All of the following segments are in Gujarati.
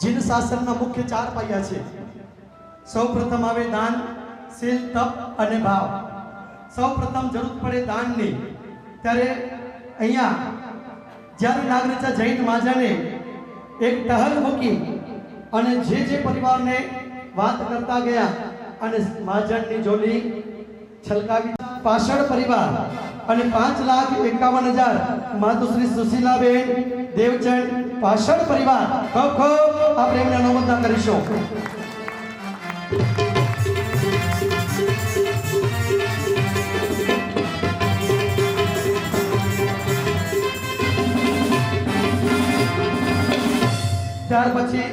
જીન શાસનના મુખ્ય ચાર પાયા છે. સૌ પ્રથમ આવે દાન શીલ તપ અને ભાવ. સૌ પ્રથમ જરૂર પડે દાનની. ત્યારે અહીંયા જ્યારે નાગરિકા જૈન માજાને એક ટહલ મૂકી અને જે જે પરિવારને વાત કરતા ગયા અને મહાજનની જોડી છલકાવી પાછળ પરિવાર અને પાંચ લાખ એકાવન હજાર માતુશ્રી સુશીલાબેન દેવચંદ પાષણ પરિવાર ખૂબ ખૂબ આ પ્રેમને અનુમોદન કરીશું. ત્યાર પછી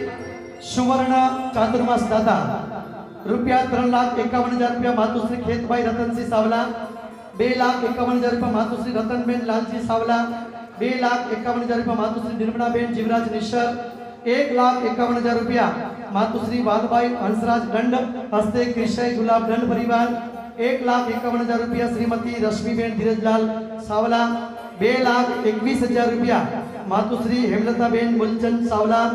સુવર્ણ ચાતુર્માસ દાતા, રૂપિયા ત્રણ લાખ એકાવન હજાર રૂપિયા માતુશ્રી ખેતભાઈ રતનસિંહ સાવલા બે લાખ એકાવન હજાર રૂપિયા માતુશ્રી રતનબેન લાલજી સાવલા, બે લાખ એકાવન હજાર રૂપિયા માતુશ્રી નિર્મળાબેન જીવરાજ નિશ્ચર એક લાખ એકાવન હજાર રૂપિયા માતુશ્રી વાલભાઈ હંસરાજ દંડ, હસ્તે ક્રિશય ગુલાબ દંડ પરિવાર, એક લાખ એકાવન હજાર રૂપિયા શ્રીમતી રશ્મિબેન ધીરજલાલ સાવલા, બે લાખ એકવીસ હજાર રૂપિયા માતુશ્રી હેમલતાબેન મૂલચંદ સાવલા,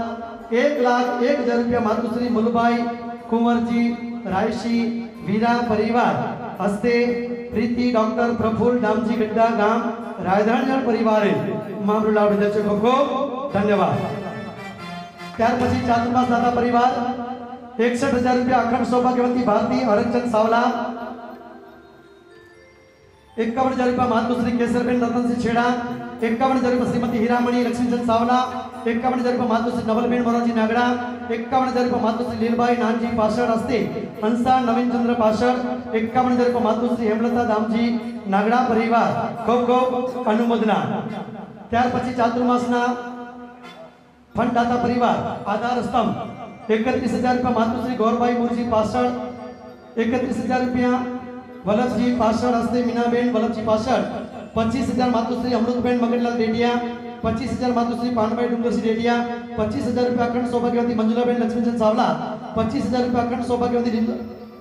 એક લાખ એક હજાર રૂપિયા માતુશ્રી મુલભાઈ કુંવરજી રાયશી, વીરા પરિવાર, હસ્તે પ્રીતિ, ડોક્ટર પ્રફુલ ડામજી ગड्ढा ગામ રાયધાણજણ પરિવારે મામલો લાભ લીધો છે. ખૂબ ખૂબ ધન્યવાદ. ત્યાર પછી ચાતુર્માસ દાદા પરિવાર, એકસઠ હજાર રૂપિયા અખંડ સૌભાગ્યવતી ભારતી હરચંદ સાવલા, એકાવન હજાર રૂપિયા માતુશ્રી કેસરબેન, રતનસિંહ છેડા એકાવન હજાર શ્રીમતી હીરામણી, લક્ષ્મીચંદ સાવલા, એકાવન હજાર માતુશ્રી નવલબેન મોરારજી નાગડા, એકાવન હજાર માતુશ્રી લીલભાઈ નાનજી પાછળ હસ્તે, હંસા નવીનચંદ્ર પાછળ, એકાવન હજાર માતુશ્રી હેમલતા દામજી નાગડા પરિવાર ખૂબ ખૂબ અનુમોદના. ત્યાર પછી ચાતુર્માસના ફંડદાતા પરિવાર, આધાર સ્તંભ, એકત્રીસ હજાર રૂપિયા માતુશ્રી ગૌરભાઈ મુરજી પાછળ, એકત્રીસ હજાર રૂપિયા વલ્લભજી પાછળ હસ્તે મીનાબેન વલ્લભજી પાછળ પચીસ હજાર માતુશ્રી અમૃતબેન મગનલાલ રેડિયા, પચીસ હજાર માતુશ્રી પાનભાઈ ડુંગરસિંહ રેડિયા, પચીસ હજાર રૂપિયા અખંડ સૌભાગ્યવતી મંજુલાબેન લક્ષ્મીચંદ સાવલા, પચીસ હજાર રૂપિયા અખંડ સૌભાગ્યવતી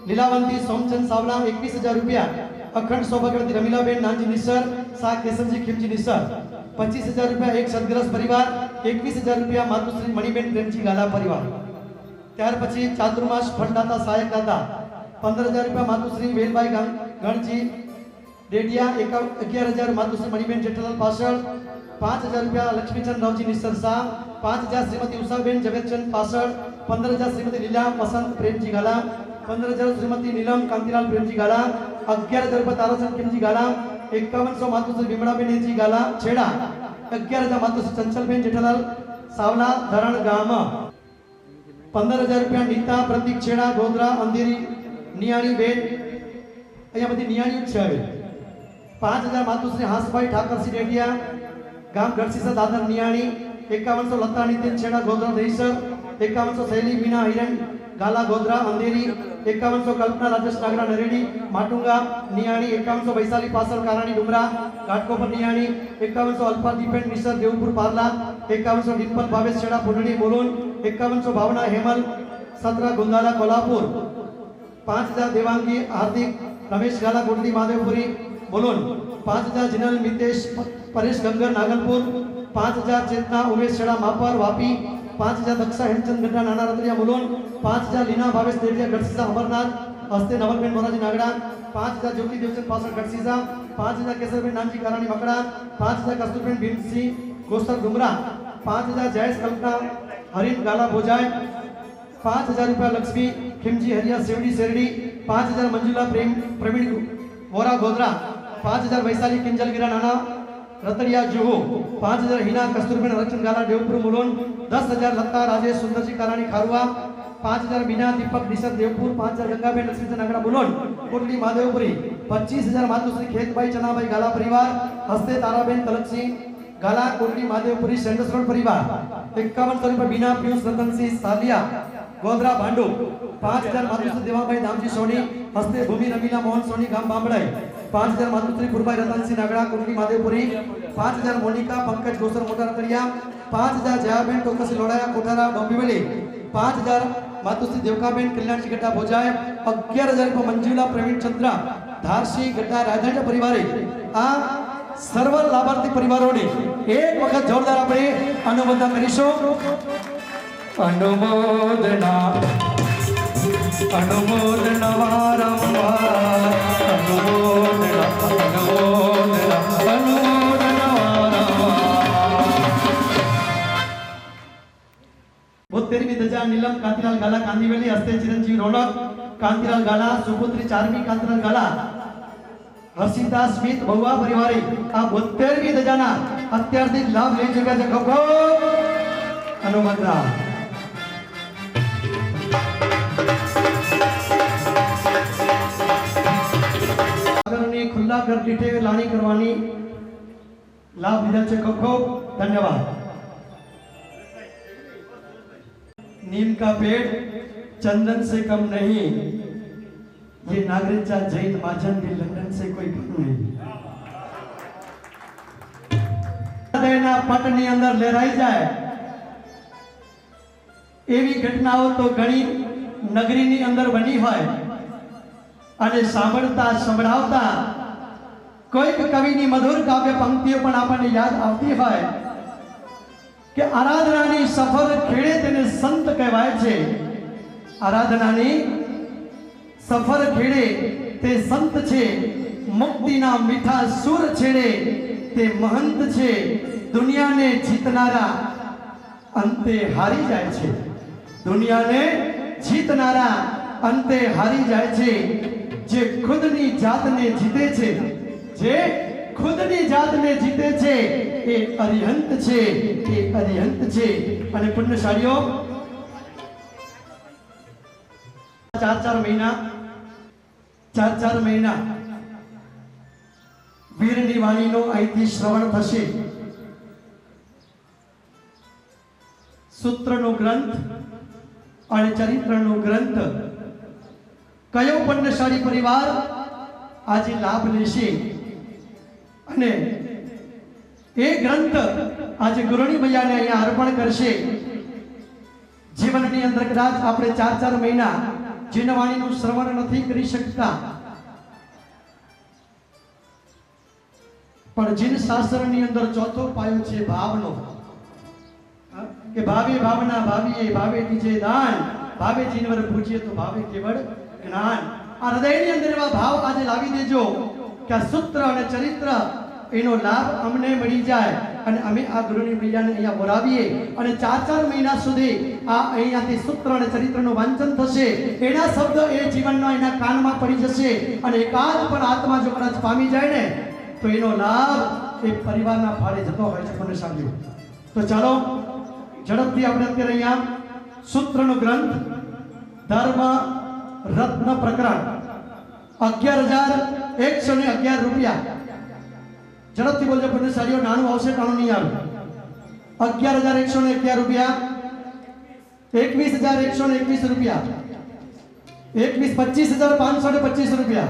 લીલાવંતી સોમચંદ સાવલા, એકવીસ હજાર રૂપિયા અખંડ સૌભાગ્યવતી રમીલાબેન નાનજી નિસર શાહ કેશવજી ખીમજી નિસર પચીસ હજાર રૂપિયા એક સદગ્રસ્ત પરિવાર, એકવીસ હજાર રૂપિયા માતુશ્રી મણિબેન પ્રેમજી ગાલા પરિવાર. ત્યાર પછી ચાતુર્માસ ફંડદાતા સહાયક દાતા, પંદર હજાર રૂપિયા માતુશ્રી વેલભાઈ ગણજી ડેડિયા એકાવ- અગિયાર હજાર માતુશ્રી મણિબેન જેઠાલાલ પાછળ પાંચ હજાર રૂપિયા લક્ષ્મીચંદ રાવજી નિસ્સર શાહ પાંચ હજાર શ્રીમતી ઉષાબેન ઝવેરચંદ પાછળ પંદર હજાર શ્રીમતી લીલા વસંત પ્રેમજી ગાલા પંદર હજાર શ્રીમતી નીલમ કાંતિલાલ પ્રેમજી ગાલા અગિયાર હજાર રૂપિયા તારાચંદ પ્રેમજી ગાલા એકાવનસો માતુશ્રી વિમળાબેન એજી ગાલા છેડા અગિયાર હજાર માતુશ્રી ચંચલબેન જેઠાલાલ સાવલા ધરણ ગામ પંદર હજાર રૂપિયા નીતા પ્રતિક છેડા ગોધરા અંધેરી નિયાણી બેન અહીંયા બધી નિયાણીઓ જ છે હવે પાંચ હજાર માતુશ્રી હાંસભાઈ ઠાકર ડેડિયા ગામ ગઢસીસા દાદર નિયાણી, એકાવનસો લતા નીતિન છેડા ગોધરા દહીસર એકાવનસો શૈલી મીના હિરણ, ગાલા ગોધરા અંધેરી, એકાવનસો કલ્પના રાજેશ નાગરા નરેડી, માટુંગા નિયાણી, એકાવનસો વૈશાલી પાસલ કારાણી ડુમરા, ઘાટકોપર નિયાણી, એકાવનસો અલ્પા દીપેન મિસર દેવપુર પારલા, એકાવનસો ડિમ્પલ ભાવેશ છેડા પુંડળી મોલોન એકાવનસો ભાવના હેમલ સતરા ગુંદાલા કોલ્હાપુર, પાંચ હજાર દેવાંગી હાર્દિક, રમેશ ગાલા ગુંડી મહાદેવપુરી બોલોન પાંચ હજાર જિનલ મિતેશ પરેશ ગંગર નાગલપુર પાંચ હજાર ચેતના ઉમેશ છેડા માપર વાપી પાંચ હજાર દક્ષા હેમચંદ ગઢા નાના રતરિયા બોલોન પાંચ હજાર લીના ભાવેશ દેડિયા ગઢસીસા અમરનાથ હસ્તે નવલબેન મોરાજી નાગડા પાંચ હજાર જ્યોતિ દેવચંદ પાસળ ગઢસીસા પાંચ હજાર કેસરબેન નાનજી કારાણી મકડા પાંચ હજાર કસ્તુરબેન ભીમસિંહ ગોસ્તર ગુમરા પાંચ હજાર જયેશ કલ્પના હરીફ ગાલા ભોજાય પાંચ હજાર રૂપિયા લક્ષ્મી ખીમજી હરિયા સેવડી શેરડી પાંચ હજાર મંજુલા પ્રેમ પ્રવીણ વોરા ગોધરા પાંચ હજાર વૈશાલી કિંજલગીરા નાના, રતડિયા, જુહુ. પાંચ હજાર હિના, કસ્તુરબેન રચન ગાલા દેવપુર, મુલોન. દસ હજાર લતા, રાજેશ, સુંદરજી, કારાણી, ખારુઆ. પાંચ હજાર બીના દીપક દિશર દેવપુર. પાંચ હજાર ગંગાબેન લક્ષ્મીચંદ નાગડા, મુલોન. કોટલી મહાદેવપુરી પચીસ હજાર માતુશ્રી ખેતભાઈ ચનાભાઈ, ગાલા, પરિવાર. હસ્તે, તારાબેન તલકસિંહ ગાલા કોટલી મહાદેવપુરી સેન્ડસ પરિવાર. એકાવન રૂપિયા બીના પિયુષ, રતનસિંહ, સાલિયા, ગોધરા, ભાંડુ. પાંચ હજાર માતુશ્રી, દેવાભાઈ દામજી સોની. હસ્તે, ભૂમિ, રમીલા, મોહન, સોની, ગામ બામડાઈ પાંચ હજાર માધુશ્રી પુરભાઈ રતનસિંહ નાગડા, કુંડલી મહાદેવપુરી, પાંચ હજાર મોનિકા, પંકજ ગોસર મોટા રતડિયા, પાંચ હજાર જયાબેન, ટોકસી લોડાયા, કોઠારા બંબીવલી પાંચ હજાર માતુશ્રી દેવકાબેન કલ્યાણસિંહ ગઢા ભોજાય, અગિયાર હજાર રૂપિયા મંજુલા, પ્રવીણ ચંદ્રા, ધારસિંહ ગઢા રાધાંજ પરિવારે, આ સર્વ લાભાર્થી પરિવારોને એક વખત જોરદાર આપણે અનુમોદન કરીશું. અનુમોદના અનુમોદના વારંવાર, અનુમોદના नीलम कांतीलाल गाला कांदिवली असते चिरंजीवी रोनक कांतीलाल गाला सुपुत्री चार्मी कांतीलाल गाला हर्षिता स्मित बहुवा परिवारी हा बोत्तेरवी दजाना अत्यार्थी लाभ लेन चुक्याचे खो हनुमंतराव खुला कर डिठे लाणी करवानी लाभ दिल्याचे खूप खूप धन्यवाद. नीम का पेड़ चंदन से कम नहीं ये नागरिकचा जैन महाजन भी लंदन से कोई कम नहीं હૃદયના પટની અંદર લહેરાઈ જાય એવી ઘટનાઓ તો ઘણી નગરીની અંદર બની હોય અને સાંભળતા સંભળાવતા કોઈક કવિની મધુર કાવ્ય પંક્તિઓ પણ આપણને યાદ આવતી હોય કે આરાધનાની સફર ખેડે તેને સંત કહેવાય છે. આરાધનાની સફર ખેડે તે સંત છે. મુક્તિના મીઠા સુર છેડે તે મહંત છે. દુનિયાને જીતનારા અંતે હારી જાય છે. દુનિયાને જીતનારા અંતે હારી જાય છે. જે ખુદની જાતને જીતે છે. જે ખુદની જાતને જીતે છે. એ અરિહંત છે. એ અરિહંત છે. અને પુણ્યશાળીઓ, ચાર ચાર મહિના, ચાર ચાર મહિના વીરની વાણીનો અહીંથી શ્રવણ થશે. સૂત્રનો ગ્રંથ અને ચરિત્રનો ગ્રંથ. કયો પુણ્યશાળી પરિવાર આજે લાભ લેશે? અને એ ગ્રંથ આજે ગુરુણી મૈયાને અહીંયા અર્પણ કરશે. જીવનની અંદર કદાચ આપણે ચાર ચાર મહિના જીનવાણીનું શ્રવણ નથી કરી શકતા. પણ જીન શાસ્ત્રની અંદર ચોથો પાયો છે ભાવનો. કે ભાવે ભાવના, ભાવીએ ભાવે દીજે દાન. ભાવે જીનવર પૂછીએ તો ભાવે કેવળ જ્ઞાન. આ હૃદયની અંદર એવા ભાવ આજે લાવી દેજો. કે આ સૂત્ર અને ચરિત્ર, એનો લાભ અમને મળી જાય. અને અમે આ ગુરુની મૈયાને અહીંયા બોલાવીએ. અને ચાર ચાર મહિના સુધી આ અહીંયાથી સૂત્ર અને ચરિત્રનું વાંચન થશે. એના શબ્દ એ જીવનના એના કાનમાં પડી જશે. અને એકાદ પણ આત્મા જો કદાચ પામી જાય ને, તો એનો લાભ એ પરિવારના ફાળે જતો હોય છે, મને સાંભળ્યું. તો ચાલો, ઝડપથી આપણે અત્યારે અહીંયા સૂત્રનો ગ્રંથ, ધર્મ, રત્ન પ્રકરણ. અગિયાર હજાર એકસો ને અગિયાર રૂપિયા. ઝડપથી બોલજો બંને સાડીઓ, નાણું આવશે નાનું નહીં આવે. અગિયાર હજાર એકસો ને અગિયાર રૂપિયા. એકવીસ હજાર એકસો ને એકવીસ રૂપિયા. એકવીસ પચીસ હજાર પાંચસો ને પચીસ રૂપિયા.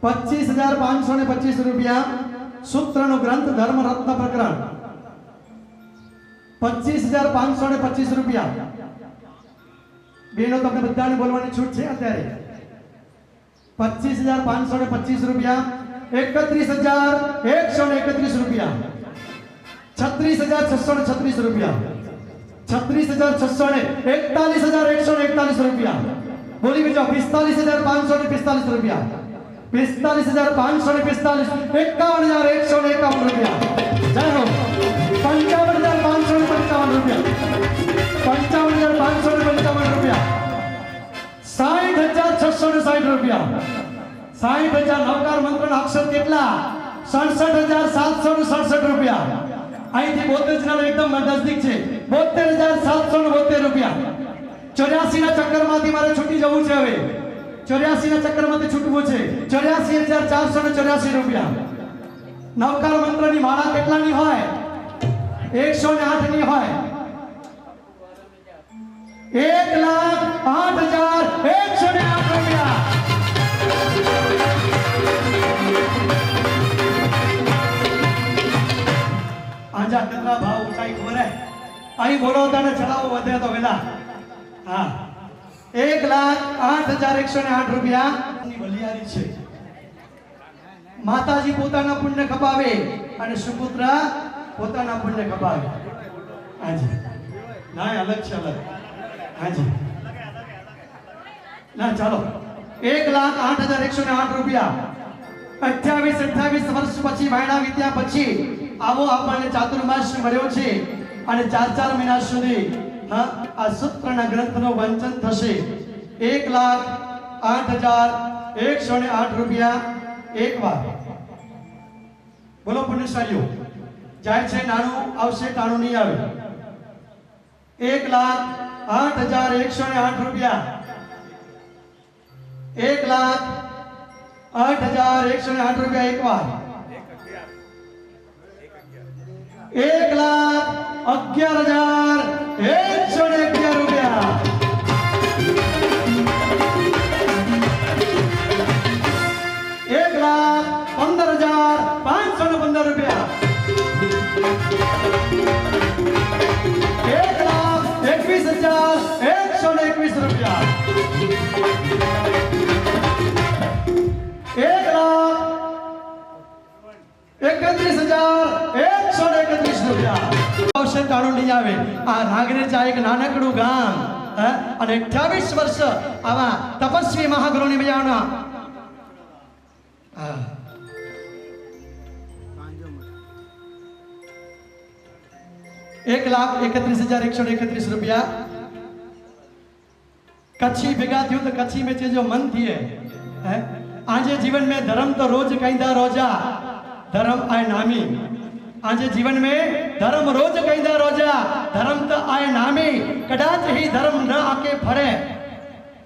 પચીસ હજાર પાંચસો ને પચીસ રૂપિયા. સૂત્રનો ગ્રંથ ધર્મ રત્ન પ્રકરણ. પચીસ હજાર પાંચસો ને પચીસ રૂપિયા. બેનો, તમને બધાને બોલવાની છૂટ છે અત્યારે. પચીસ હજાર પાંચસો ને પચીસ રૂપિયા એકત્રીસ હજાર એકસો ને એકત્રીસ રૂપિયા છત્રીસ હજાર છસો ને છત્રીસ રૂપિયા છત્રીસ હજાર છસો ને એકતાલીસ હજાર એકસો ને એકતાલીસ રૂપિયા બોલી બીજો પિસ્તાલીસ હજાર પાંચસો ને પિસ્તાલીસ રૂપિયા પિસ્તાલીસ હજાર પાંચસો ને પિસ્તાલીસ એકાવન હજાર એકસો ને એકાવન રૂપિયા જય હો પંચાવન હજાર પાંચસો ને પંચાવન રૂપિયા પંચાવન હજાર પાંચસો ને પંચાવન રૂપિયા સાઠ હજાર છસો ને સાઠ રૂપિયા. સાઠ હજાર નવકાર મંત્ર અક્ષર કેટલા? સડસઠ હજાર સાતસો ને સડસઠ રૂપિયા. અહીંથી બોતેર જણા એકદમ નજદીક છે. બોતેર હજાર સાતસો ને બોતેર રૂપિયા. ચોર્યાસી ના ચક્કરમાંથી મારે છૂટી જવું છે હવે. ચોર્યાસી ના ચક્કરમાંથી છૂટવું છે. ચોર્યાસી હજાર ચારસો ને ચોર્યાસી રૂપિયા. નવકાર મંત્રની માળા કેટલાની હોય? એકસો ને આઠની હોય. એક લાખ આઠ હજાર આજા કેટલા ભાવ ઊંચાઈ ખબર અહીં બોલો, તને ચડાવો વધે તો વેલા. હા. એક લાખ આઠ હજાર એકસો ને આઠ રૂપિયા બલિયારી છે. માતાજી પોતાના પુણ્ય ખપાવે અને સુપુત્ર પોતાના પુણ્ય ખપાવે. હાજી. ના અલગ છે, અલગ. હાજી. ના, ચાલો. એક લાખ આઠ હજાર એકસો ને આઠ રૂપિયા. અઠ્યાવીસ અઠ્યાવીસ વર્ષ પછી ભાઈના વિદ્યા પછી આવો આપણને ચાતુર્માસ મળ્યો છે અને ચાર ચાર મહિના સુધી, હા, આ સૂત્રના ગ્રંથનું વાંચન થશે. એક લાખ આઠ હજાર એકસો ને આઠ રૂપિયા એક વાર. બોલો પુણ્યશાળીઓ જાય છે નાણું, આવશે ટાણું નહીં આવે. એક લાખ આઠ હજાર એકસો ને આઠ રૂપિયા. એક લાખ આઠ હજાર એકસો ને આઠ રૂપિયા એક વાર. એક લાખ અગિયાર હજાર એકસો ને અગિયાર રૂપિયા એક લાખ પંદર હજાર પાંચસો ને પંદર રૂપિયા એક લાખ એકવીસ હજાર એકસો ને એકવીસ રૂપિયા કાળો લઈ આવે. આ રાગરેચા એક નાનકડું ગામ. અને અઠ્યાવીસ વર્ષ આવા તપસ્વી મહાગુરુની મજાના એક લાખ એકત્રીસ હજાર એકસો એકત્રીસ રૂપિયા. કચ્છી ભેગા થયું તો કચ્છી મેં જો મન થયે. આજે જીવન મેં ધર્મ તો રોજ કઈ રોજા. ધર્મ આ નામી. આજે જીવન મેં ધર્મ રોજ કહીદા રોજા, ધર્મ તો આય નામી, કદાચ હી ધર્મ ન આકે ફરે.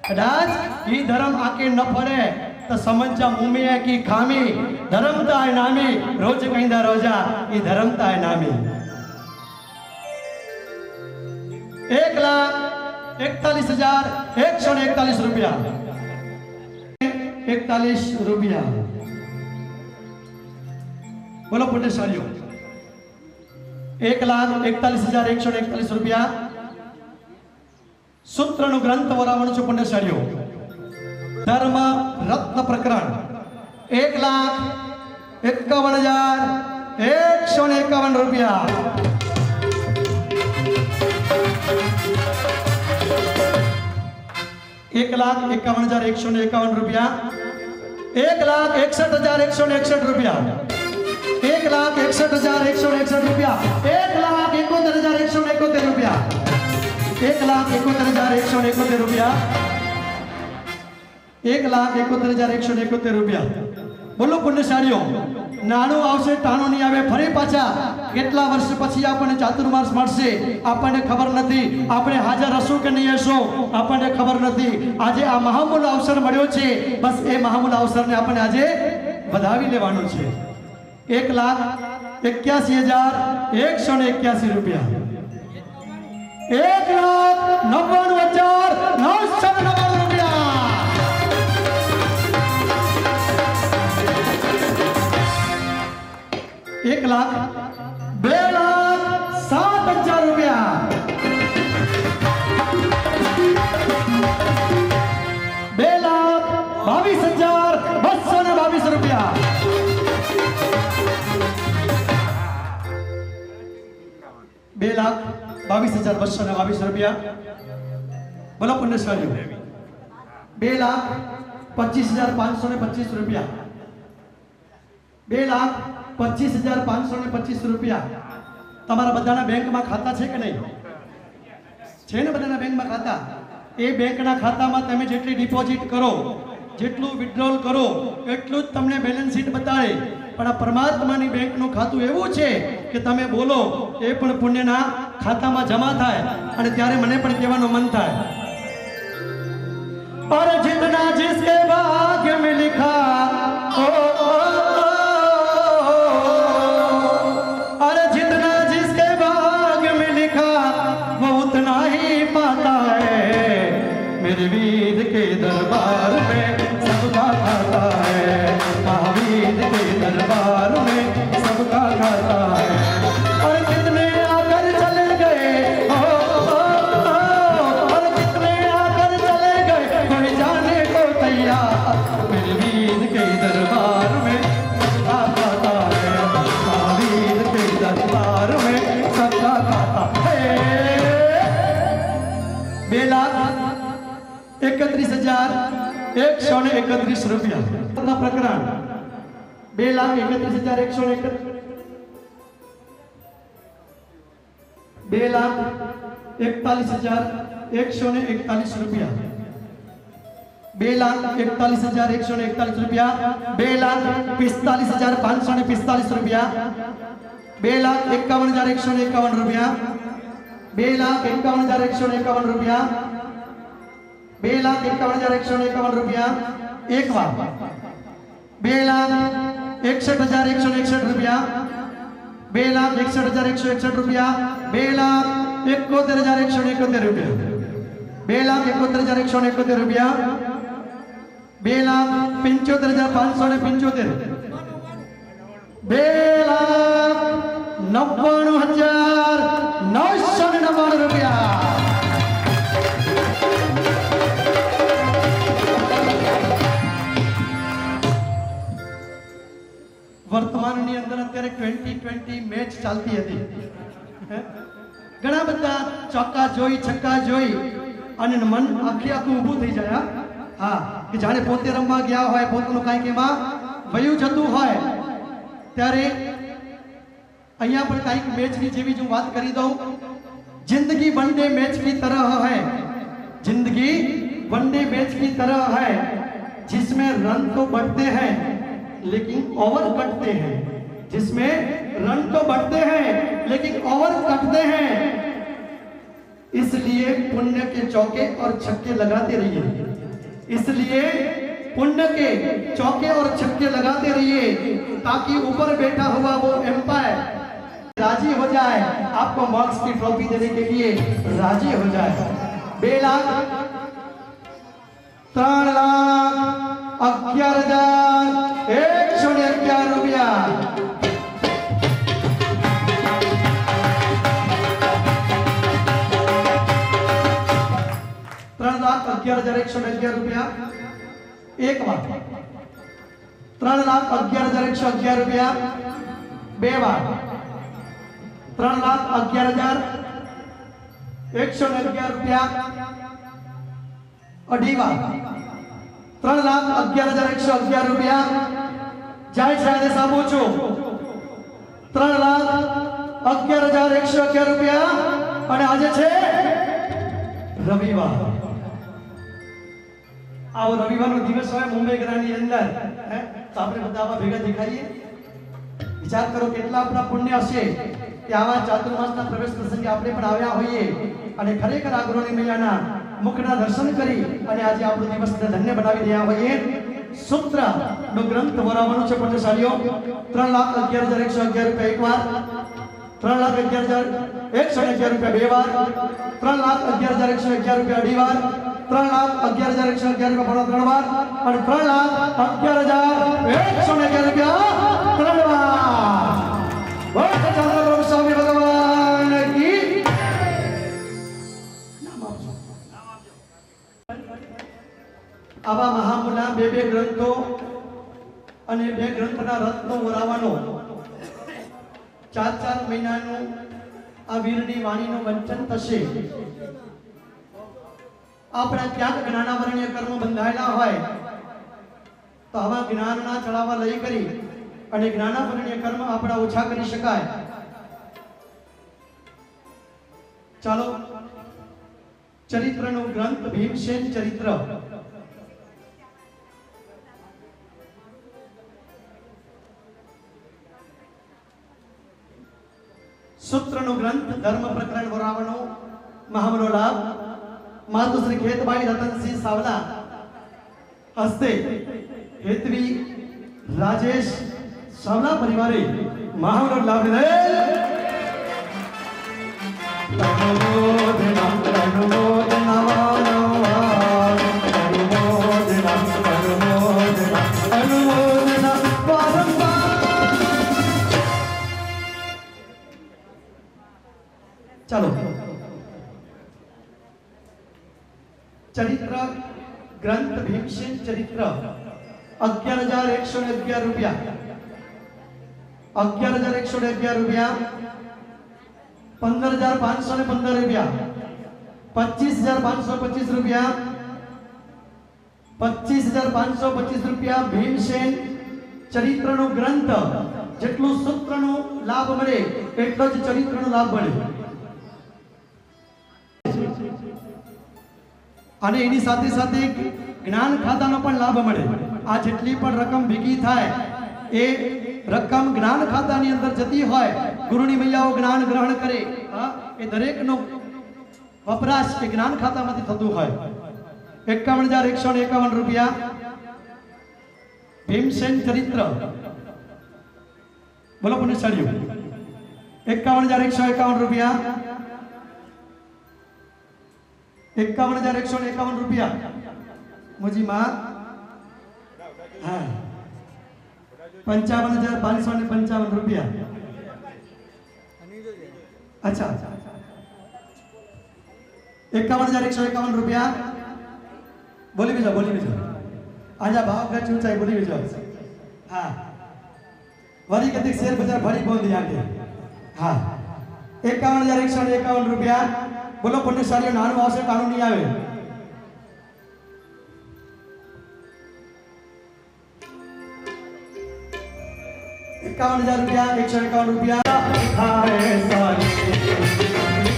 કદાચ હી ધર્મ આકે ન ફરે, તો સમજ્યા મુમી હે કી ખામી, ધર્મ તો આય નામી, રોજ કહીદા રોજા એ ધર્મ તો આય નામી. એક લાખ એકતાલીસ હજાર એકસો ને એકતાલીસ રૂપિયા. એકતાલીસ રૂપિયા. બોલો પોટેશાળીઓ એક લાખ એકતાલીસ હજાર એકસો એકતાલીસ રૂપિયા સૂત્રનું ગ્રંથ વરાવણ છું પુણ્યશાળીઓ ધર્મ રત્ન પ્રકરણ એક લાખ એકાવન હજાર એકસો એકાવન રૂપિયા એક લાખ એકાવન હજાર એકસો એકાવન રૂપિયા એક લાખ એકસઠ હજાર એકસો એકસઠ રૂપિયા એક લાખ એકસઠ હજાર એકસો એકસઠ રૂપિયા. એક લાખ એકોતેર હજાર એકસો એકોતેર રૂપિયા. એક લાખ એકોતેર હજાર એકસો એકોતેર રૂપિયા. એક લાખ એકોતેર હજાર એકસો એકોતેર રૂપિયા. બોલો પુણ્યશાળીઓ, નાણું આવશે, ટાણું નહીં આવે, ફરી પાછા કેટલા વર્ષ પછી આપણને ચાતુર્માસ મળશે? આપણને ખબર નથી. આપણે હાજર હશું કે નહીં હશું? આપણને ખબર નથી. આજે આ મહામૂલ અવસર મળ્યો છે. બસ એ મહામૂલ અવસરને આપણે આજે વધાવી લેવાનું છે. એક લાખ એક્યાસી હજાર એકસો ને એક્યાસી રૂપિયા. એક લાખ નવ્વાણું હજાર નવસો રૂપિયા. એક લાખ બે બે લાખ બાવીસ હજાર બસો ને બાવીસ રૂપિયા. બોલો પુણ્યશ્વરી બે લાખ પચીસ હજાર પાંચસો ને પચીસ રૂપિયા. બે લાખ પચીસ હજાર પાંચસો ને પચીસ રૂપિયા. તમારા બધાના બેંકમાં ખાતા છે કે નહીં? છે ને બધાના બેંકમાં ખાતા? એ બેંકના ખાતામાં તમે જેટલી ડિપોઝિટ કરો, જેટલું વિથડ્રોલ કરો, એટલું જ તમને બેલેન્સ શીટ બતાવે પણ આ પરમાત્માની બેંકનું ખાતું એવું છે કે તમે બોલો એ પણ પુણ્યના ખાતામાં જમા થાય અને ત્યારે મને પણ કહેવાનું મન થાય और जितना जिसके भाग्य में लिखा ओ, ओ, ओ, એકત્રીસ રૂપિયા પ્રકરણ બે લાખ એકત્રીસ હજાર એકસો ને એકત્રીસ બે લાખ એકતાલીસ હજાર એકસો ને એકતાલીસ રૂપિયા બે લાખ એકતાલીસ હજાર એકસો ને એકતાલીસ રૂપિયા બે લાખ પિસ્તાલીસ હજાર પાંચસો ને પિસ્તાલીસ રૂપિયા બે લાખ એકાવન હજાર એકસો ને એકાવન રૂપિયા બે લાખ એકાવન હજાર એકસો ને એકાવન રૂપિયા બે લાખ એકાવન હજાર એકસો ને એકાવન રૂપિયા એક વાર. બે લાખ એકસઠ હજાર એકસો એકસઠ રૂપિયા. બે લાખ એકસઠ હજાર એકસો એકસઠ રૂપિયા. બે લાખ એકોતેર હજાર એકસો એકોતેર રૂપિયા. બે લાખ એકોતેર હજાર એકસો એકોતેર રૂપિયા. બે લાખ પંચોતેર હજાર પાંચસો ને પંચોતેર. બે લાખ નવ્વાણું હજાર નવસો ને નવ્વાણું રૂપિયા. વર્તમાનની અંદર અત્યારે ટ્વેન્ટી ટ્વેન્ટી મેચ ચાલતી હતી હે? ઘણા બધા ચોક્કા જોઈ છક્કા જોઈ અને મન આખી આખું ઊભું થઈ જાય હા? હા કે જાણે પોતે રમવા ગયા હોય પોતાનું કાંઈક એમાં વયું જતું હોય ત્યારે અહીંયા પણ કાંઈક મેચની જેવી જો વાત કરી દઉં जिंदगी वनडे मैच की तरह है जिंदगी वनडे मैच की तरह है जिसमें रन तो बढ़ते हैं लेकिन ओवर कटते हैं। जिसमें रन तो बढ़ते हैं, लेकिन ओवर कटते हैं। इसलिए पुण्य के चौके और छक्के लगाते रहिए। इसलिए पुण्य के चौके और छक्के लगाते रहिए, ताकि ऊपर बैठा हुआ वो एम्पायर राज़ी हो जाए। आपको मार्क्स की ट्रॉफी देने के लिए राज़ी हो जाए। बे लाख त्राण लाख अग्यार हज़ार ત્રણ લાખ અગિયાર હજાર એકસો અગિયાર રૂપિયા. અઢી વાર. ત્રણ લાખ અગિયાર હજાર એકસો અગિયાર રૂપિયા. જાય આદેશ આપું છું. ત્રણ લાખ અગિયાર હજાર એકસો અગિયાર રૂપિયા. અને આજે છે રવિવાર. આવો રવિવારનો દિવસ હોય, મુંબઈ ગ્રાની અંદર. હે? તો આપણે બધા આવા ભેગા દેખાઈએ વિચાર કરો કેટલા આપણા પુણ્ય હશે કે આવા ચાતુર્માસના પ્રવેશ પ્રસંગે આપણે પણ આવ્યા હોઈએ અને ખરેખર આ મૈયાના મુખના દર્શન કરી અને આજે આપણો દિવસને ધન્ય બનાવી રહ્યા હોઈએ. સૂત્ર નો ગ્રંથ વરાવવાનો છે પંચશાળીઓ ત્રણ લાખ અગિયાર હજાર એકસો અગિયાર રૂપિયા એક વાર. ત્રણ લાખ અગિયાર હજાર એકસો અગિયાર રૂપિયા બે વાર. ત્રણ લાખ અગિયાર હજાર એકસો અગિયાર રૂપિયા અઢી વાર. ત્રણ લાખ અગિયાર હજાર એકસો અગિયાર રૂપિયા ત્રણ વાર. અને ત્રણ લાખ અગિયાર હજાર એકસો અગિયાર રૂપિયા ત્રણ વાર. સ્વામી ભગવાન. આવા મહામુના બે બે ગ્રંથો અને બે ગ્રંથના રત્નો વરાવાનો. ચાર ચાર મહિનાનું આ વીરની વાણીનું વંચન થશે. આપણા ક્યાંક જ્ઞાનાવરણીય કર્મ બંધાયેલા હોય, તો આવા જ્ઞાનના ચડાવવા લઈ કરી અને જ્ઞાનાવરણીય કર્મ આપણા ઓછા કરી શકાય. ચાલો, ચરિત્રનો ગ્રંથ ભીમસેન ચરિત્ર. સૂત્રનો ગ્રંથ ધર્મ પ્રકરણ વરાવનો મહામનો લાભ. સાવલા પરિવારે મહામનો લાભ લીધેલ તનુમોદનમ તનુમોદનમ તનુમોદનમ તનુમોદનમ તનુમોદનમ વારંવાર ચાલો. ચરિત્ર ગ્રંથ ભીમસેન ચરિત્ર. અગિયાર હજાર એકસો ને અગિયાર રૂપિયા. અગિયાર હજાર એકસો ને અગિયાર રૂપિયા. પંદર હજાર પાંચસો ને પંદર રૂપિયા. પચીસ હજાર પાંચસો પચીસ રૂપિયા. પચીસ હજાર પાંચસો પચીસ રૂપિયા ભીમસેન ચરિત્રનો ગ્રંથ. જેટલું સૂત્રનો લાભ મળે, એટલો જ ચરિત્રનો લાભ મળે. અને એની સાથે સાથે જ્ઞાન ખાતાનો પણ લાભ મળે. આ જેટલી પણ રકમ ભેગી થાય, એ રકમ જ્ઞાન ખાતાની અંદર જતી હોય, ગુરુની મૈયાઓ જ્ઞાન ગ્રહણ કરે એ દરેકનો વપરાશ એ જ્ઞાન ખાતામાંથી થતું હોય. એકાવન હજાર એકસો ને એકાવન રૂપિયા. ભીમસેન ચરિત્ર. બોલો પુણ્યશાળીઓ એકાવન હજાર એકસો એકાવન રૂપિયા. એકાવન હજાર એકસો ને એકાવન રૂપિયા. મુજીમાં, હા. પંચાવન હજાર પાંચસો ને પંચાવન રૂપિયા. અચ્છા. એકાવન હજાર એકસો એકાવન રૂપિયા. બોલી બીજો બોલી બીજો. આજે ભાવ ખર્ચ ઊંચાઈ, બોલી બીજો. હા. વરી કદી શેર બજાર ભરી બોલી આગળ. હા. એકાવન હજાર એકસો એકાવન રૂપિયા. બોલો, કોને સારી નાનું આવશે કાનું નહીં આવે? એકાવન હજાર રૂપિયા, એકસો એકાવન રૂપિયા. ખાય સારી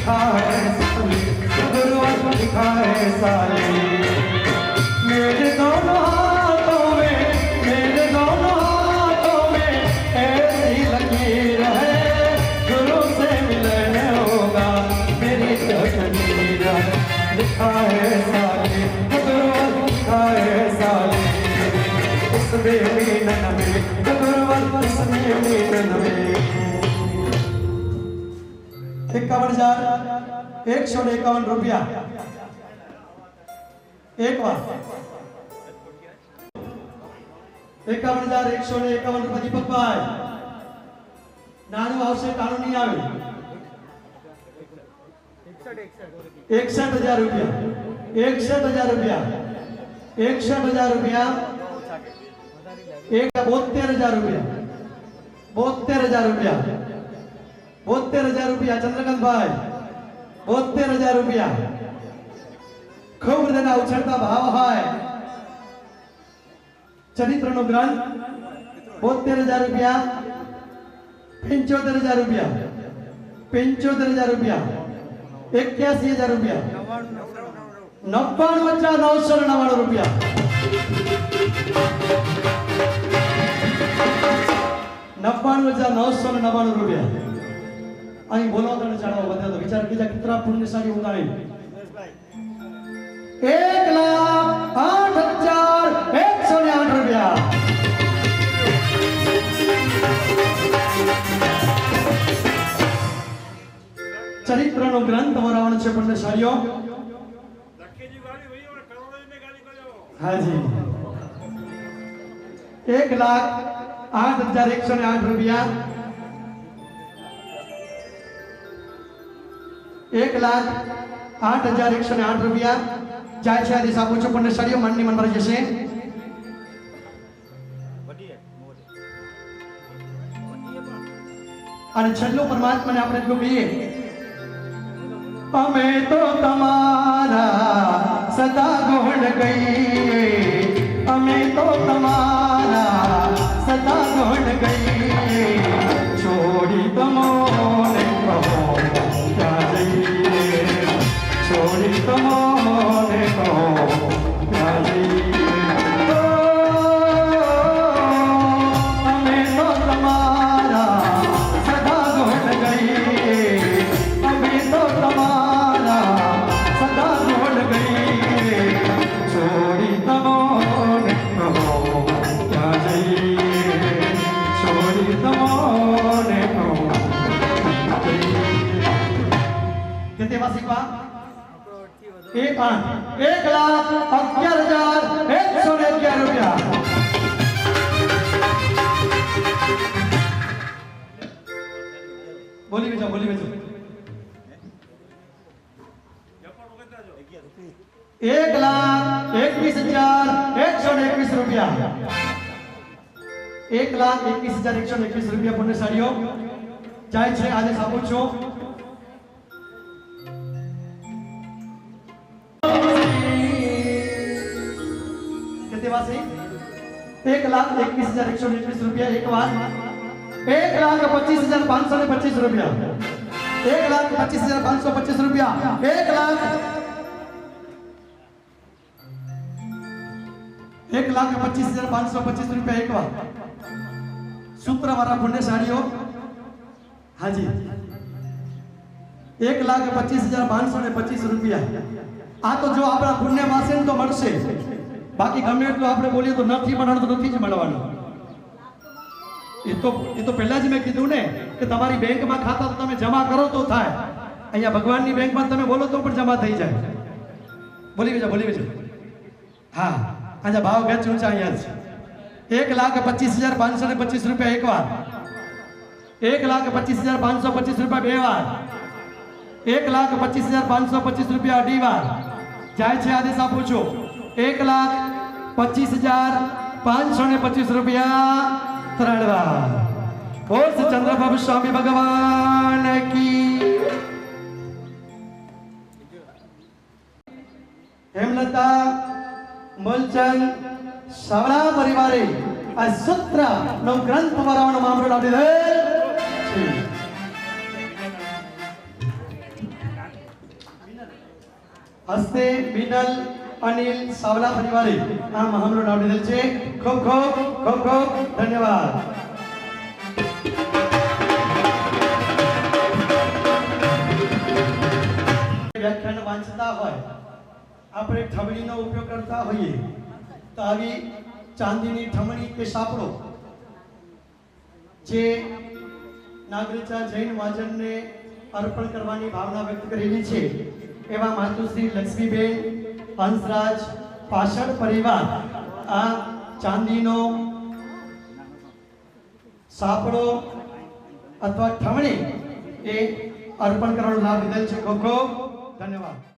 ખાય સારી. ગુરુ સારી. હજાર રૂપિયા. એક હજાર રૂપિયા એકસઠ હજાર રૂપિયા. એકસઠ હજાર રૂપિયા. એકસઠ હજાર રૂપિયા. એક બોતેર હજાર રૂપિયા. બોતેર હજાર રૂપિયા, ચંદ્રકાંતભાઈ. બોતેર હજાર રૂપિયા. ખૂબ તેના ઉછળતા ભાવ હોય? ચરિત્રનો ગ્રંથ, બોતેર હજાર રૂપિયા. પંચોતેર હજાર રૂપિયા. પંચોતેર હજાર રૂપિયા. એક્યાસી હજાર રૂપિયા. નવ્વાણું હજાર નવસો નવાણું રૂપિયા. નવ્વાણું હજાર નવસો ને નવ્વાણું રૂપિયા. અહીં બોલાવતાને ચડાવવા વધ્યા તો વિચાર બીજા કેટલા પુણ્યશાળી ઉદાહરણ એક લાખ આઠ હજાર એકસો ને આઠ રૂપિયા. ચરિત્રનો ગ્રંથ વરાવણ છે પણ સારીઓ. હાજી. એક લાખ આઠ હજાર એકસો ને આઠ રૂપિયા. એક લાખ આઠ હજાર એકસો ને આઠ રૂપિયા. જાય છે આદેશ આપું છું, પણ સળિયો મનની મન ભરી જશે. અને છેલ્લું પરમાત્માને આપણે એટલું કહીએ, અમે તો તમારા સદા ગુણ ગઈએ. અમે તો તમારા એકવીસ હજાર એકસો ને એકવીસ રૂપિયા એક લાખ એકવીસ હજાર એકસો ને એકવીસ રૂપિયા પુણ્યશાળીઓ જાય છે આદેશ આપું છું નિવાસી એક લાખ એકવીસ હજાર એકસો એકવીસ રૂપિયા એક વાર એક લાખ પચીસ હજાર પાંચસો ને પચીસ રૂપિયા એક લાખ પચીસ હજાર પાંચસો પચીસ રૂપિયા એક લાખ એક લાખ પચીસ હજાર પાંચસો પચીસ રૂપિયા એક વાર સૂત્ર વાળા પુણ્યશાળીઓ. હાજી. એક લાખ પચીસ હજાર પાંચસો ને પચીસ રૂપિયા. આ તો જો આપણા પુણ્ય માસે તો મળશે. બાકી ગમે એટલું આપણે બોલીએ તો નથી મળવાનું તો નથી જ મળવાનું. એ તો એ તો પહેલા જ મેં કીધું ને કે તમારી બેંકમાં ખાતા તો તમે જમા કરો તો થાય. અહીંયા ભગવાનની બેંકમાં તમે બોલો તો પણ જમા થઈ જાય. બોલી બેજો, બોલી બીજા. હા. આજે ભાવ વેચ ઊંચા અહીંયા છે એક લાખ પચીસ હજાર પાંચસો ને પચીસ રૂપિયા એક વાર એક લાખ પચીસ હજાર પાંચસો પચીસ રૂપિયા બે વાર એક લાખ પચીસ હજાર પાંચસો પચીસ રૂપિયા અઢી વાર જાય છે આદેશ આપું છું એક લાખ પચીસ હજાર પાંચસો ને પચીસ રૂપિયા ત્રણ વાર બોલ ચંદ્રબાબુ સ્વામી ભગવાન કી હેમલતા મૂલચંદ સાવડા પરિવારે આ સૂત્ર નો ગ્રંથ વરાવાનો મામલો લાવી દે હસ્તે બિનલ અનિલ સાવલા પરિવારે આ મામલો આપી લીધેલ છે ખૂબ ખૂબ ખૂબ ખૂબ ધન્યવાદ વ્યાખ્યાન વાંચતા હોય આપણે ઠમણીનો ઉપયોગ કરતા હોઈએ. તો આવી ચાંદીની ઠમણી કે સાપડો જે નાગરિકા જૈન વાજનને અર્પણ કરવાની ભાવના વ્યક્ત કરેલી છે, એવા માતુશ્રી લક્ષ્મીબેન હંસરાજ પાછળ પરિવાર આ ચાંદીનો સાપડો અથવા ઠમણી એ અર્પણ કરવાનો લાભ લીધેલ છે. ખૂબ ધન્યવાદ.